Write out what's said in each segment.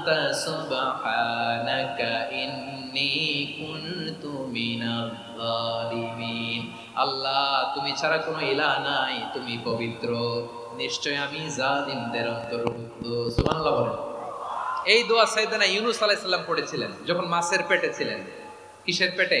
আনতা سبحانك إني كنت من الظالمين আল্লাহ, তুমি ছাড়া কোনো ইলাহ নাই, তুমি পবিত্র। নিশ্চয় আমি জালিমদের অন্তর্ভুক্ত। সুবহানাল্লাহ বলেন। এই দোয়া সাইদানা ইউনুস আলাইহিস সালাম পড়েছিলেন, যখন মাছের পেটে ছিলেন। কিসের পেটে?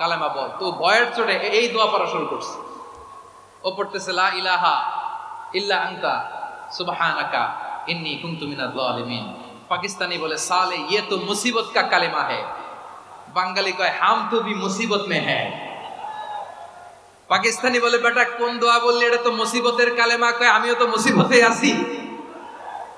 কালেমা বল। তো ভয়ের চড়ে এই দোয়া পড়া শুরু করছে। ও পড়তেছে, লা ইলাহা ইল্লা আনতা, সুবহানাকা ইন্নী কুনতু মিনাজ জালিমিন পাকিস্তানি বলে, সালে ইয়ে তো মুসিবত কা কালেমা है বাঙালি কয়, হাম তো ভি মুসিবত মে হ্যায়। পাকিস্তানি বলে, বেটা, কোন দোয়া বললি, এটা তো মুসিবতের কালেমা। কয়, আমিও তো মুসিবতে আছি।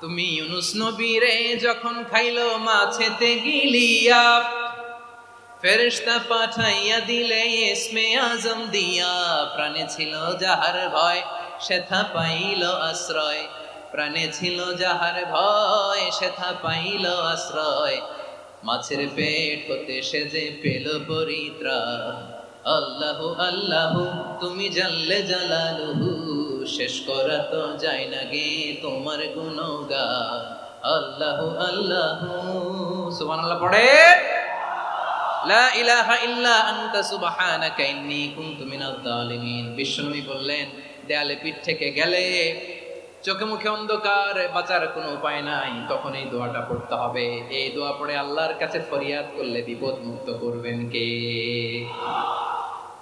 তুমি ইউনুস নবীরে যখন খাইলো মাছেতে গিলিয়া, ফেরেশতা পাঠাইয়া দিলে ইসমে আজম দিয়া। প্রাণে ছিল যাহার ভয়, সেথা পাইল আশ্রয়। প্রাণে ছিল যাহার ভয়, সেথা পাইল আশ্রয়। মাছের পেট হতে সে যে পেল পরিত্রাণ। আল্লাহু আল্লাহু, তুমি জানলে জালালুহু। শেষ করা তো যায় না গে তোমার গুণগান। আল্লাহ, আল্লাহু। সুবহানাল্লাহ, পড়ে। লা ইলাহা ইল্লা আনতা, সুবহানাকা ইন্নী কুনতু মিনাজ জালিমিন বিশ্বনবী বললেন, দেয়ালে পিঠ থেকে গেলে চোখে মুখে অন্ধকার, বাঁচার কোনো উপায় নাই। তখন এই দোয়াটা পড়তে হবে। এই দোয়া পড়ে আল্লাহর কাছে ফরিয়াদ করলে বিপদ মুক্ত করবেন কে?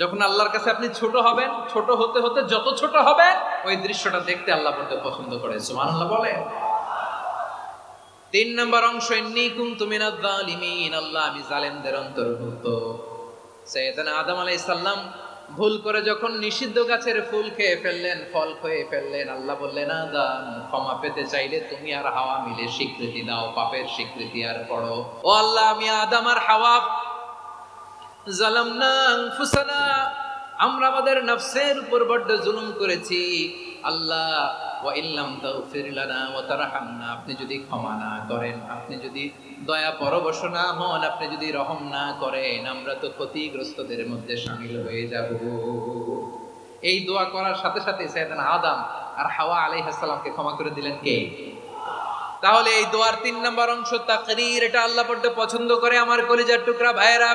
যখন আল্লাহর কাছে আপনি ছোট হবেন, ছোট হতে হতে যত ছোট হবেন ওই দৃশ্যটা দেখতে আল্লাহ বড্ড পছন্দ করে। সুবহানাল্লাহ বলে তিন নম্বর অংশ কুনতু মিনাজ জালিমিন আল্লাহ আমি জালেমদের অন্তর্ভুক্ত। সৈয়দনা আদম আলাইহিস সালাম ভুল করে যখন নিষিদ্ধ গাছের ফুল খেয়ে ফেললেন, ফল খেয়ে ফেললেন, আল্লাহ বললেন, আদম, ক্ষমা পেতে চাইলে তুমি আর হাওয়া মিলে স্বীকৃতি দাও, পাপের স্বীকৃতি আর পড়ো। ও আল্লাহ, আমি আদম আর হাওয়া আমাদের আপনি যদি ক্ষমা না করেন, আপনি যদি দয়া পরবশ না হন, আপনি যদি রহম না করেন, আমরা তো ক্ষতিগ্রস্তদের মধ্যে সামিল হয়ে যাব। এই দোয়া করার সাথে সাথে সাইয়েদানা আদম আর হাওয়া আলাইহিস ক্ষমা করে দিলেন কে? তাহলে এই দোয়ার তিন নম্বর অংশ তাকরির, এটা আল্লাহ পছন্দ করে। আমার কলিজার টুকরা ভাইয়েরা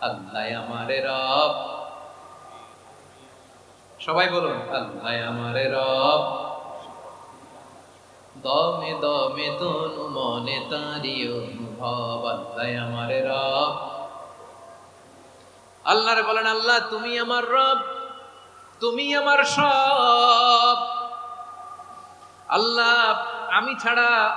আল্লাহ আমারে রব। সবাই বলুন, আল্লাহ আমারে রব। দমে দমে তনু মনে তারি অনুভব, আল্লাহ আমারে রব। আল্লাহরে বলেন, আল্লাহ, তুমি আমার রব, তুমি আমার সব। আল্লাহ, আমি ছাড়া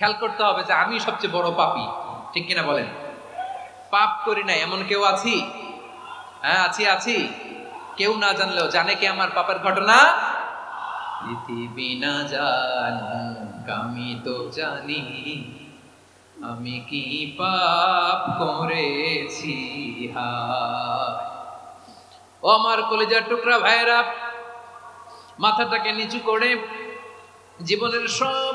খেয়াল করতে হবে যে আমি সবচেয়ে বড় পাপি। ঠিক কিনা বলেন? পাপ করি নাই, এমন কেউ আছি? হ্যাঁ আছি আছি। কেউ না জানলেও জানে কি আমার পাপের ঘটনা? না জানুক, আমি তো জানি। আমি কি পাপ করেছি? ও আমার কলেজার টুকরা ভাইয়েরা, মাথাটাকে নিচু করে জীবনের সব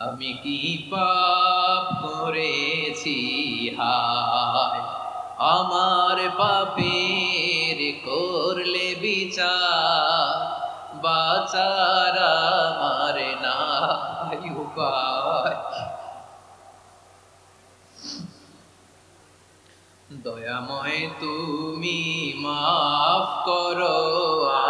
আমি কি পাপ করেছি? হায়, আমার পাপের করলে বিচার, বাচার আমার নাই উপায়। দয়াময় তুমি মাফ করো আমায়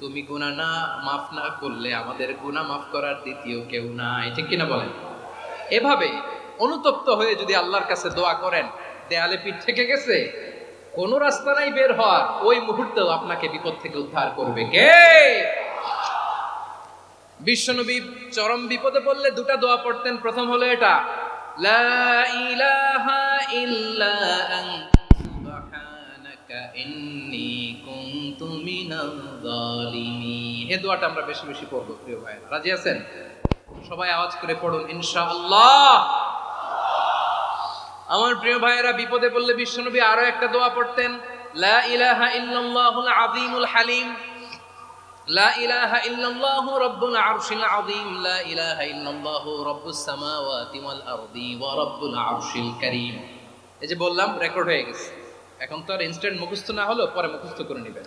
তুমি গুনাহ না, মাফ না করলে আমাদের গুনাহ মাফ করার দ্বিতীয় কেউ নাই। ঠিক কিনা বলেন? এভাবে অনুতপ্ত হয়ে যদি আল্লাহর কাছে দোয়া করেন, দেয়ালে পিঠ থেকে গেছে, কোনো রাস্তা নাই বের হওয়ার, ওই মুহূর্তেও আপনাকে বিপদ থেকে উদ্ধার করবে। কে? বিশ্বনবী চরম বিপদে পড়লে দুটা দোয়া পড়তেন। প্রথম হলো এটা, লা ইলাহা ইল্লা আনতা সুবহানাকা ইন্নী কুনতু মিনাল দোয়াটা আমরা বেশি বেশি পড়ব, প্রিয় ভাই রাজি আছেন? সবাই আওয়াজ করে পড়ুন, ইনশাআল্লাহ। আমার প্রিয় ভাইয়েরা, বিপদে পড়লে বিশ্বনবী আরও একটা দোয়া পড়তেন, লা ইলাহা ইল্লাল্লাহুল আযীমুল হালিম। লা ইলাহা ইল্লাল্লাহু রাব্বুল আরশিল আযীম। লা ইলাহা ইল্লাল্লাহু রাব্বুস সামাওয়াতি ওয়াল আরদি ওয়া রাব্বুল আরশিল কারীম। এই যে বললাম রেকর্ড হয়ে গেছে। এখন তো আর ইনস্ট্যান্ট মুখস্থ না হলো পরে মুখস্থ করে নেবেন।